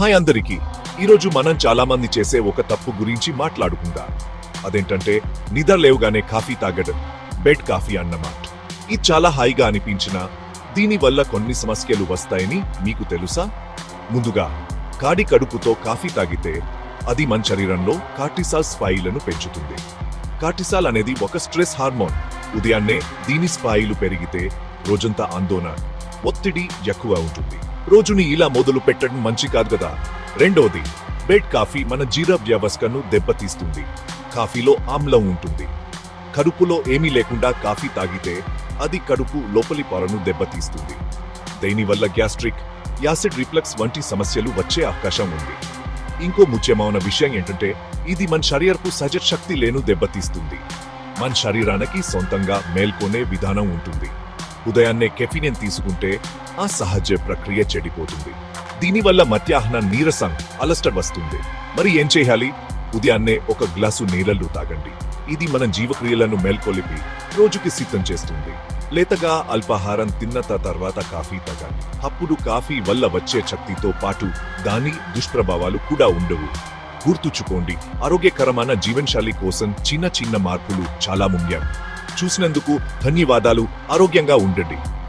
Hi అందరికీ. ఈరోజు మనం చాలా మంది చేసే ఒక తప్పు గురించి మాట్లాడుకుందాం. అదేంటంటే నిద్ర లేవుగానే కాఫీ తాగడం బెడ్ కాఫీ అన్నమాట. ఇది చాలా హాయిగా అనిపించినా దీనివల్ల కొన్ని సమస్యలు వస్తాయని మీకు తెలుసా? ముందుగా కాడి కడుపుతో కాఫీ తాగితే అది మన శరీరంలో కార్టిసాల్ స్థాయిలను పెంచుతుంది. కార్టిసాల్ అనేది ఒక స్ట్రెస్ హార్మోన్. ఉదయాన్నే దీని స్థాయిలు పెరిగితే రోజంతా ఆందోళన ఒత్తిడి ఎక్కువ ఉంటుంది. రోజుని ఇలా మొదలు పెట్టడం మంచి కాదు కదా. రెండోది బెడ్ కాఫీ మన జీర వ్యవస్థను దెబ్బతీస్తుంది. కాఫీలో ఆమ్లం ఉంటుంది. కడుపులో ఏమీ లేకుండా కాఫీ తాగితే అది కడుపు లోపలి పొరను దెబ్బతీస్తుంది. దీనివల్ల గ్యాస్ట్రిక్ యాసిడ్ రిఫ్లక్స్ వంటి సమస్యలు వచ్చే అవకాశం ఉంది. ఇంకో ముఖ్యమైన విషయం ఏంటంటే ఇది మన శరీరపు సహజ శక్తి లేను దెబ్బతీస్తుంది. మన శరీరానికి సొంతంగా మేల్కొనే విధానం ఉంటుంది. ఉదయాన్నే కెఫినిన్ తీసుకుంటే ఆ సహజ ప్రక్రియ చెడిపోతుంది. దీనివల్ల మధ్యాహ్న నీరసం అలస్టర్ వస్తుంది. మరి ఏం చేయాలి? ఉదయాన్నే ఒక గ్లాసు నీళ్ళలు తాగండి. ఇది మన జీవక్రియలను మేల్కొలిపి రోజుకి సిద్ధం చేస్తుంది. లేతగా అల్పాహారం తిన్న త- తర్వాత కాఫీ తాగాలి. అప్పుడు కాఫీ వల్ల వచ్చే శక్తితో పాటు దాని దుష్ప్రభావాలు కూడా ఉండవు. గుర్తుంచుకోండి ఆరోగ్యకరమైన జీవనశైలి కోసం చిన్న చిన్న మార్పులు చాలా ముఖ్యం. చూసినందుకు ధన్యవాదాలు. ఆరోగ్యంగా ఉండండి.